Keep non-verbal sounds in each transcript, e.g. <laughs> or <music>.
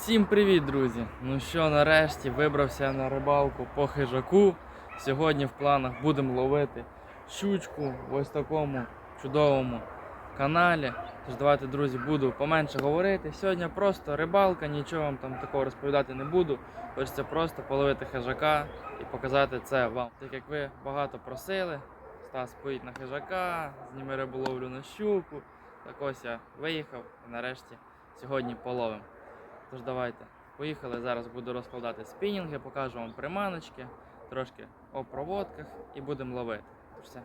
Всім привіт, друзі! Ну що, нарешті вибрався на рибалку по хижаку. Сьогодні в планах будемо ловити щучку в ось такому чудовому каналі. Тож давайте, друзі, буду поменше говорити. Сьогодні просто рибалка, нічого вам там такого розповідати не буду. Хочеться просто половити хижака і показати це вам. Так як ви багато просили, Стас поїдь на хижака, зніми риболовлю на щуку. Так ось я виїхав і нарешті сьогодні половимо. Тож давайте, поїхали. Зараз буду розкладати спінінги, покажу вам приманочки, трошки о проводках і будемо ловити. Тож все.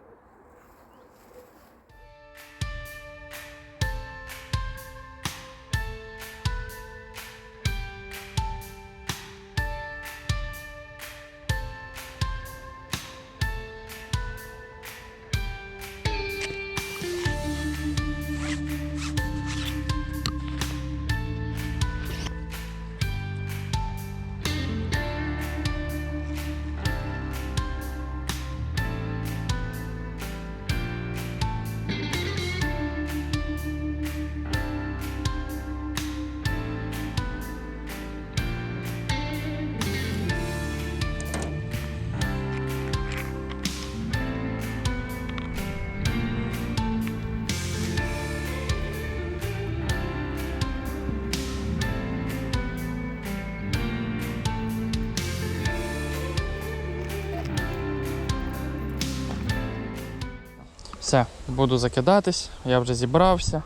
Все, буду закидатись, я вже зібрався.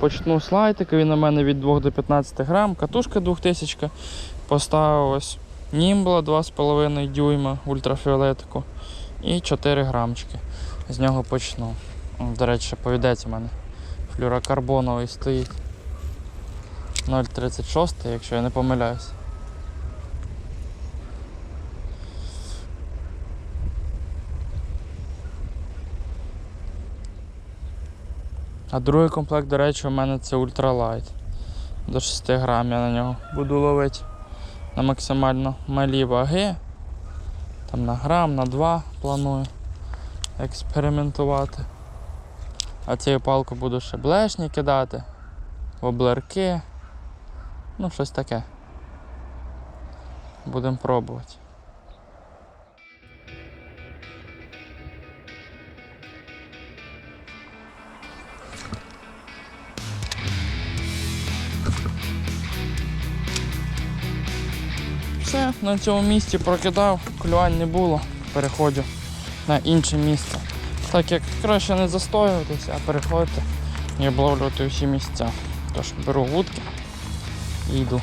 Почну з він у мене від 2 до 15 грам, катушка 2000, поставив ось німбла 2,5 дюйма ультрафіолетику і 4 грамчики. З нього почну. До речі, повідець у мене флюрокарбоновий стоїть 0,36, якщо я не помиляюсь. А другий комплект, до речі, у мене це ультралайт. До 6 грам я на нього буду ловити на максимально малі ваги. Там на грам, на 2 планую експериментувати. А цією палкою буду ще блешні кидати, воблерки. Ну, щось таке. Будемо пробувати. На цьому місці прокидав, клювань не було, переходжу на інше місце. Так як краще не застоюватися, а переходити і обловлювати всі місця. Тож беру вудки і йду.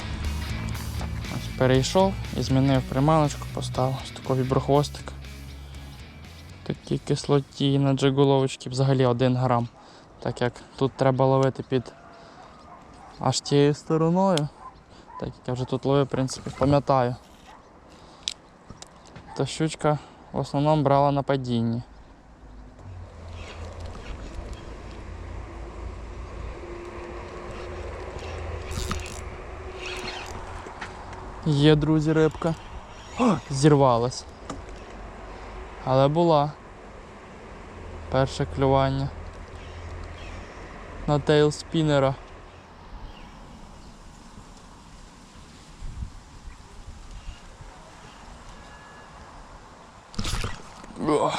Ось перейшов і змінив приманочку, поставив ось такий віброхвостик. Такій кислоті на джигуловочці взагалі 1 грам. Так як тут треба ловити під аж тією стороною. Так як я вже тут ловив, в принципі, пам'ятаю. Та щучка в основному брала на падінні. Є, друзі, рибка. О, зірвалась. Але була. Перше клювання. На тейл спінера. О.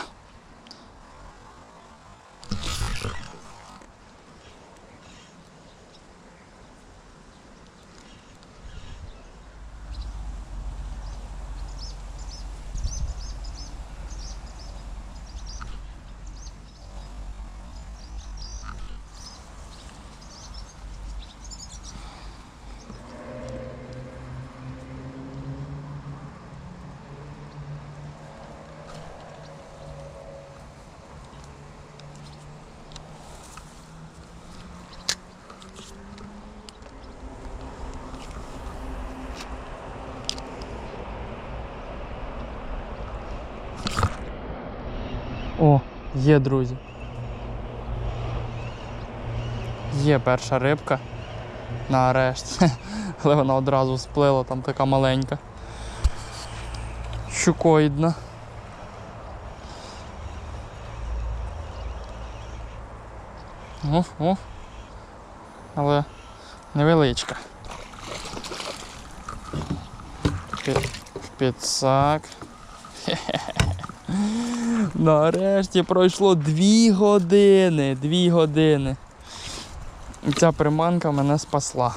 О, є, друзі. Є перша рибка на арешт. <laughs> Але вона одразу сплила, там така маленька. Щукоїдна. Уф, уф. Але невеличка. Під, підсак. <laughs> Нарешті пройшло дві години. Дві години. І ця приманка мене спасла.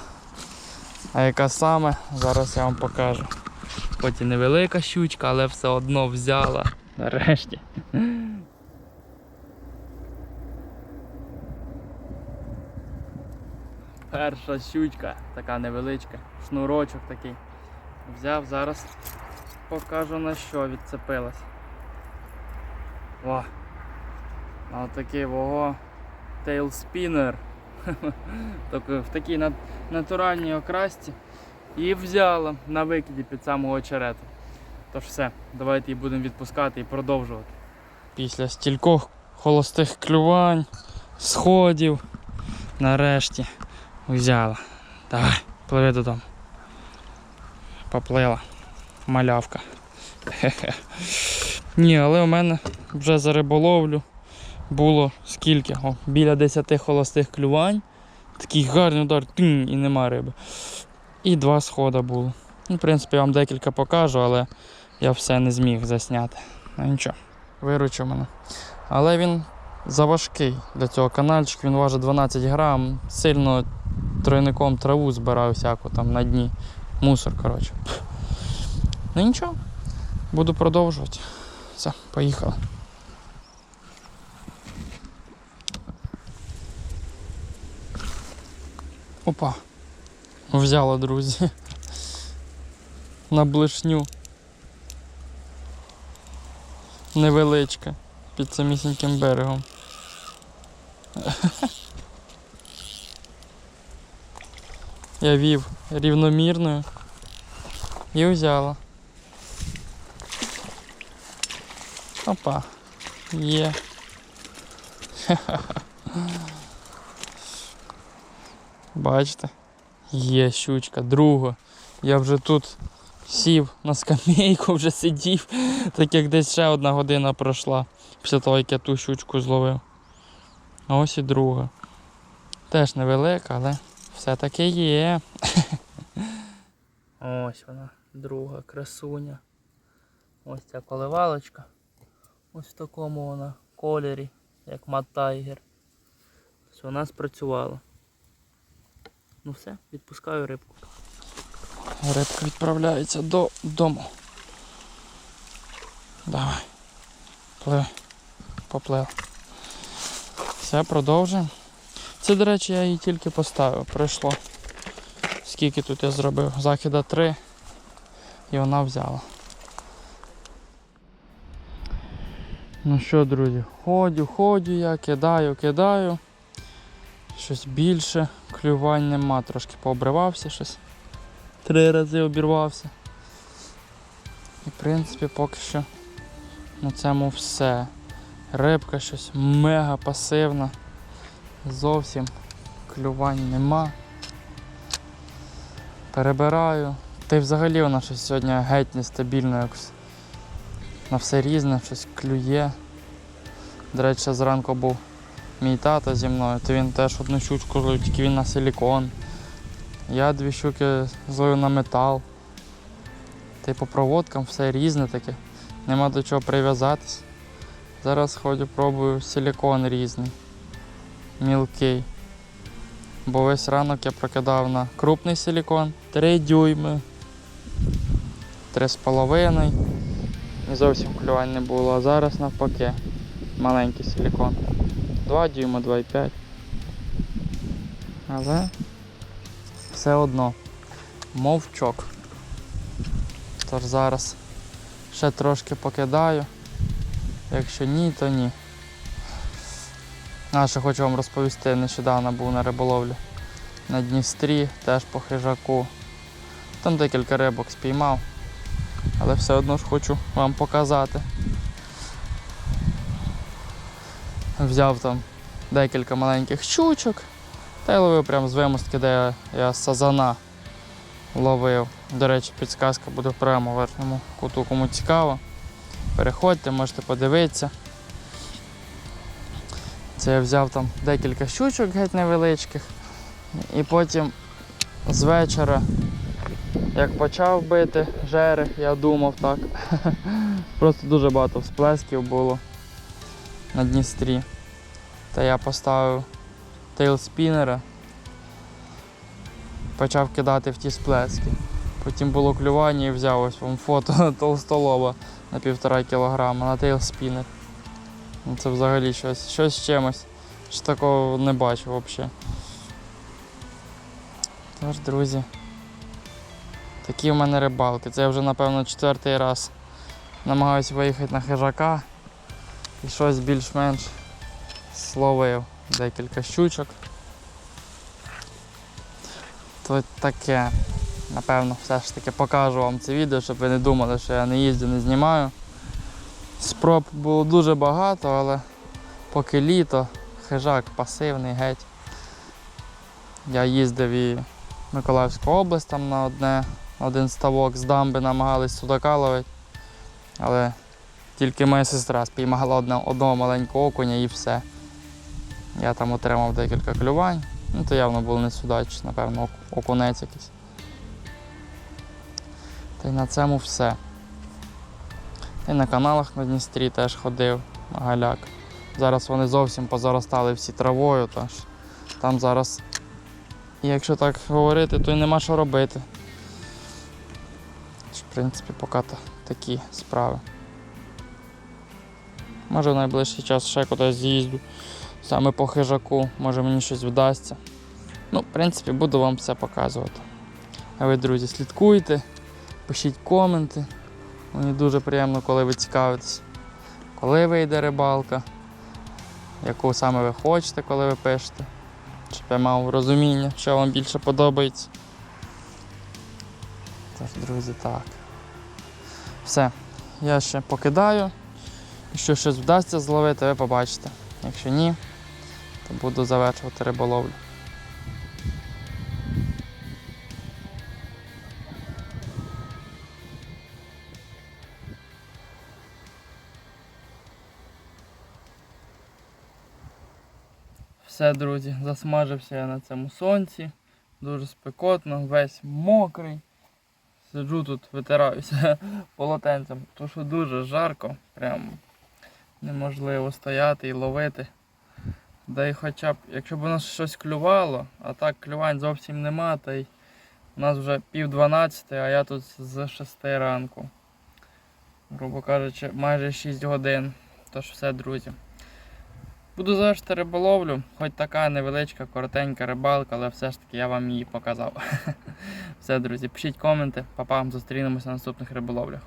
А яка саме, зараз я вам покажу. Хоч і невелика щучка, але все одно взяла. Нарешті. Перша щучка, така невеличка, шнурочок такий. Взяв, зараз покажу на що відцепилась. О! А такий вого Spinner. <laughs> В такій нат- натуральній окрасці. І взяла на викиді під самого очерету. Тож все, давайте її будемо відпускати і продовжувати. Після стількох холостих клювань, сходів, нарешті взяла. Давай, пливи додому. Поплила. Малявка. <laughs> Ні, але у мене вже за риболовлю було скільки? О, біля 10 холостих клювань. Такий гарний удар, тинь, і нема риби. І два схода було. Ну, в принципі, я вам декілька покажу, але я все не зміг засняти. Ну нічого, виручив мене. Але він заважкий для цього канальчика, він важить 12 грам, сильно тройником траву збираю всяку там на дні. Мусор, коротше. Ну нічого, буду продовжувати. Все, поїхали. Опа. Взяла, друзі. На блишню. Невеличка. Під самісіньким берегом. Я вів рівномірною і взяла. Опа. Є. Бачите? Є щучка, друга. Я вже тут сів на скамейку, вже сидів, так як десь ще одна година пройшла після того, як я ту щучку зловив. А ось і друга. Теж невелика, але все-таки є. <laughs> Ось вона, друга красуня. Ось ця коливалочка. Ось в такому вона кольорі, як Мат Тайгер. Ось вона спрацювала. Ну все, відпускаю рибку. Рибка відправляється додому. Давай. Пливи. Поплив. Все, продовжуємо. Це, до речі, я її тільки поставив. Пройшло. Скільки тут я зробив? Західа 3. І вона взяла. Ну що, друзі, ходю, ходю я, кидаю, кидаю. Щось більше, клювань нема, трошки пообривався щось. Три рази обірвався. І в принципі поки що на цьому все. Рибка щось мега пасивна. Зовсім клювань нема. Перебираю. Та й взагалі вона щось сьогодні геть нестабільно якось. На все різне, щось клює. До речі, зранку був мій тато зі мною, то він теж одну щучку зловив, тільки він на силікон. Я дві щуки зловив на метал. Та й по проводкам все різне таке. Нема до чого прив'язатись. Зараз ходю, пробую силікон різний. Мілкий. Бо весь ранок я прокидав на крупний силікон, 3 дюйми, 3,5. І зовсім клювань не було, а зараз навпаки. Маленький силікон. 2 дюйма, 2,5. Але все одно мовчок. Тож зараз ще трошки покидаю. Якщо ні, то ні. А ще хочу вам розповісти, нещодавно був на риболовлі на Дністрі, теж по хижаку. Там декілька рибок спіймав, але все одно ж хочу вам показати. Взяв там декілька маленьких щучок та й ловив прямо з вимостки, де я, сазана ловив. До речі, підсказка буде прямо в верхньому куту, кому цікаво. Переходьте, можете подивитися. Це я взяв там декілька щучок геть невеличких. І потім з вечора Як почав бити жери, я думав так. <laughs> Просто дуже багато всплесків було на Дністрі. Та я поставив тейлспінера, почав кидати в ті сплески. Потім було клювання і взяв ось вам фото <laughs> толстолоба на півтора кілограма на тейлспінер. Ну, Це взагалі щось, щось з чимось. Що такого не бачив взагалі. Тож, друзі, такі в мене рибалки. Це я вже, напевно, четвертий раз намагаюся виїхати на хижака і щось більш-менш словив. Декілька щучок. То таке. Напевно, все ж таки покажу вам це відео, щоб ви не думали, що я не їздю, не знімаю. Спроб було дуже багато, але поки літо, хижак пасивний геть. Я їздив і Миколаївську область там на одне, один ставок з дамби намагались судака ловити. Але тільки моя сестра спіймала одного маленького окуня і все. Я там отримав декілька клювань. Ну то явно був не судач, напевно, окунець якийсь. Та й на цьому все. Й на каналах на Дністрі теж ходив, на галяк. Зараз вони зовсім позаростали всі травою, тож там зараз, якщо так говорити, то й нема що робити. В принципі, поки такі справи. Може в найближчий час ще кудись з'їздю. Саме по хижаку, може мені щось вдасться. Ну, в принципі, буду вам все показувати. А ви, друзі, слідкуйте, пишіть коменти. Мені дуже приємно, коли ви цікавитесь, коли вийде рибалка, яку саме ви хочете, коли ви пишете. Щоб я мав розуміння, що вам більше подобається. Тож, друзі, так. Все. Я ще покидаю. Якщо щось вдасться зловити, ви побачите. Якщо ні, то буду завершувати риболовлю. Все, друзі, засмажився я на цьому сонці. Дуже спекотно, весь мокрий. Сиджу тут, витираюся <laughs> полотенцем, тому що дуже жарко, прям неможливо стояти і ловити. Да і хоча б, якщо б у нас щось клювало, а так клювань зовсім нема, та й у нас вже пів дванадцяти, а я тут з 6 ранку. Грубо кажучи, майже 6 годин. Тож все, друзі. Буду завершити риболовлю, хоч така невеличка, коротенька рибалка, але все ж таки я вам її показав. <laughs> Все, друзі, пишіть коменти, па-па, зустрінемося на наступних риболовлях.